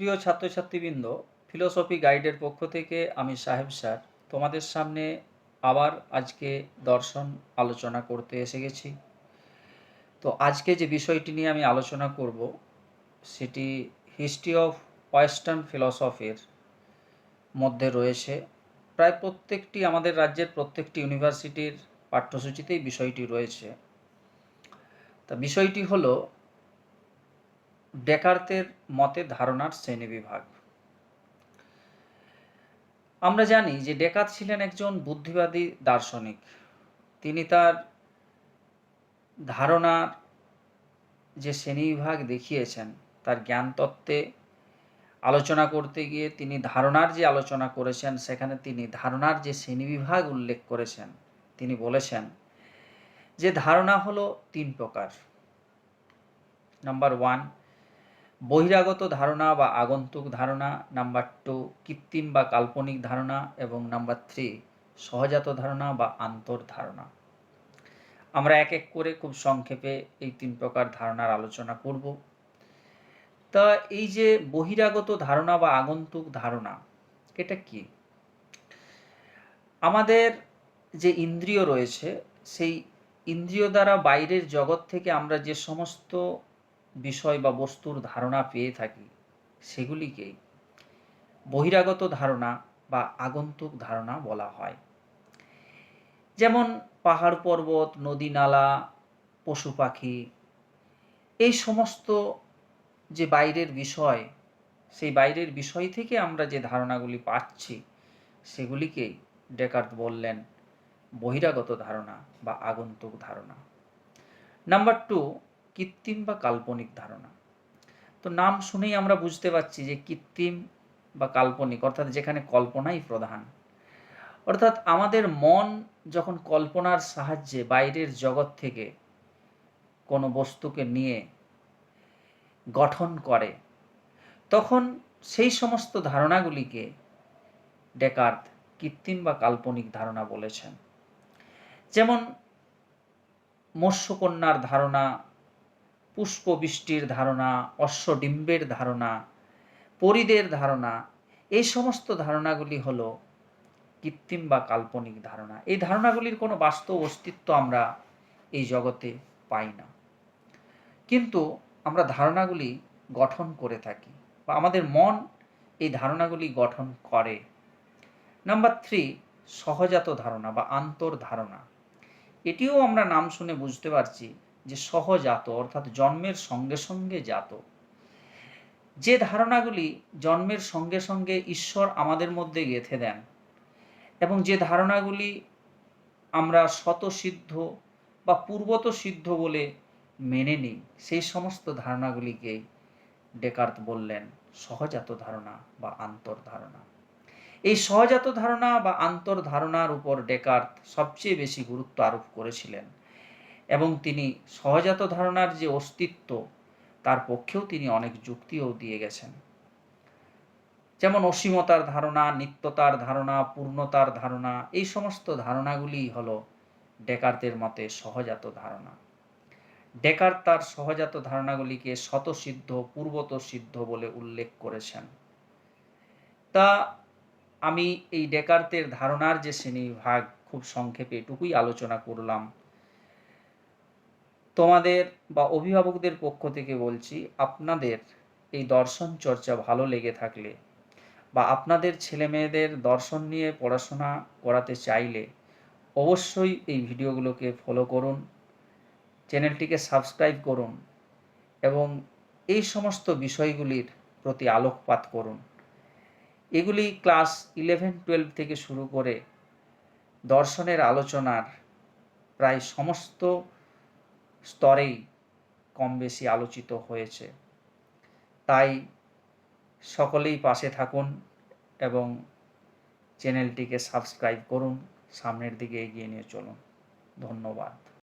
প্রিয় ছাত্রছাত্রীবৃন্দ ফিলোসফি গাইডের পক্ষ থেকে আমি সাহেব স্যার তোমাদের সামনে আবার আজকে দর্শন আলোচনা করতে এসে গেছি। তো আজকে যে বিষয়টি নিয়ে আমি আলোচনা করব, সেটি হিস্ট্রি অফ ওয়েস্টার্ন ফিলসফির মধ্যে রয়েছে। প্রায় প্রত্যেকটি আমাদের রাজ্যের প্রত্যেকটি ইউনিভার্সিটির পাঠ্যসূচিতেই বিষয়টি রয়েছে। তা বিষয়টি হলো ডেকার্তের মতে ধারণার শ্রেণীবিভাগ। আমরা জানি যে ডেকার্ত ছিলেন একজন বুদ্ধিবাদী দার্শনিক। তিনি তার ধারণার যে শ্রেণীবিভাগ দেখিয়েছেন, তার জ্ঞান তত্ত্বে আলোচনা করতে গিয়ে তিনি ধারণার যে আলোচনা করেছেন, সেখানে তিনি ধারণার যে শ্রেণীবিভাগ উল্লেখ করেছেন, তিনি বলেছেন যে ধারণা হলো তিন প্রকার। নাম্বার ওয়ান বহিরাগত ধারণা বা আগন্তুক ধারণা, নাম্বার টু কৃত্রিম বা কাল্পনিক ধারণা এবং নাম্বার থ্রি সহজাত ধারণা বা আন্তর ধারণা। আমরা এক এক করে খুব সংক্ষেপে এই তিন প্রকার ধারণার আলোচনা করব। তা এই যে বহিরাগত ধারণা বা আগন্তুক ধারণা, এটা কি? আমাদের যে ইন্দ্রিয় রয়েছে, সেই ইন্দ্রিয় দ্বারা বাইরের জগৎ থেকে আমরা যে সমস্ত বিষয় বা বস্তুর ধারণা পেয়ে থাকি। সেগুলিকেই বহিরাগত ধারণা বা আগন্তুক ধারণা বলা হয়। যেমন পাহাড় পর্বত, নদী নালা, পশু পাখি, এই সমস্ত যে বাইরের বিষয়, সেই বাইরের বিষয় থেকে আমরা যে ধারণাগুলি পাচ্ছি সেগুলিকেই ডেকার্ত বললেন বহিরাগত ধারণা বা আগন্তুক ধারণা। নাম্বার টু কৃত্রিম বা কাল্পনিক ধারণা। তো নাম শুনেই আমরা বুঝতে পারছি যে কৃত্রিম বা কাল্পনিক, অর্থাৎ যেখানে কল্পনাই প্রধান। অর্থাৎ আমাদের মন যখন কল্পনার সাহায্যে বাইরের জগৎ থেকে কোনো বস্তুকে নিয়ে গঠন করে, তখন সেই সমস্ত ধারণাগুলিকে ডেকার্ত কৃত্রিম বা কাল্পনিক ধারণা বলেছেন। যেমন মৎস্যকন্যার ধারণা পুষ্পবৃষ্টির ধারণা, অশ্বডিম্বের ধারণা, পরিদের ধারণা, এই সমস্ত ধারণাগুলি হল কৃত্রিম বা কাল্পনিক ধারণা। এই ধারণাগুলির কোনো বাস্তব অস্তিত্ব আমরা এই জগতে পাই না। কিন্তু আমরা ধারণাগুলি গঠন করে থাকি বা আমাদের মন এই ধারণাগুলি গঠন করে। নাম্বার থ্রি, সহজাত ধারণা বা আন্তর ধারণা। এটিও আমরা নাম শুনে বুঝতে পারছি যে সহজাত অর্থাৎ জন্মের সঙ্গে সঙ্গে জাত যে ধারণাগুলি জন্মের সঙ্গে সঙ্গে ঈশ্বর আমাদের মধ্যে গেঁথে দেন এবং যে ধারণাগুলি আমরা শতসিদ্ধ বা পূর্বত সিদ্ধ বলে মেনে নিই, সেই সমস্ত ধারণাগুলিকেই ডেকার্ত বললেন সহজাত ধারণা বা আন্তর ধারণা। এই সহজাত ধারণা বা আন্তর ধারণার উপর ডেকার্ত সবচেয়ে বেশি গুরুত্ব আরোপ করেছিলেন। এবং তিনি সহজাত ধারণার যে অস্তিত্ব, তার পক্ষেও তিনি অনেক যুক্তিও দিয়ে গেছেন। যেমন অসীমতার ধারণা, নিত্যতার ধারণা, পূর্ণতার ধারণা, এই সমস্ত ধারণাগুলি হল ডেকার্তের মতে সহজাত ধারণা। ডেকার তার সহজাত ধারণাগুলিকে শতসিদ্ধ পূর্বত সিদ্ধ বলে উল্লেখ করেছেন। তা আমি এই ডেকার্তের ধারণার যে শ্রেণীভাগ খুব সংক্ষেপে এটুকুই আলোচনা করলাম। তোমাদের বা অভিভাবকদের পক্ষ থেকে বলছি, আপনাদের এই দর্শন চর্চা ভালো লেগে থাকলে বা আপনাদের ছেলে মেয়েদের দর্শন নিয়ে পড়াশোনা করাতে চাইলে অবশ্যই এই ভিডিওগুলোকে ফলো করুন, চ্যানেলটিকে সাবস্ক্রাইব করুন এবং এই সমস্ত বিষয়গুলির প্রতি আলোকপাত করুন। এগুলি ক্লাস ইলেভেন টুয়েলভ থেকে শুরু করে দর্শনের আলোচনার প্রায় সমস্ত স্তরেই কম বেশি আলোচিত হয়েছে। তাই সকলেই পাশে থাকুন এবং চ্যানেলটিকে সাবস্ক্রাইব করুন। সামনের দিকে এগিয়ে নিয়ে চলুন। ধন্যবাদ।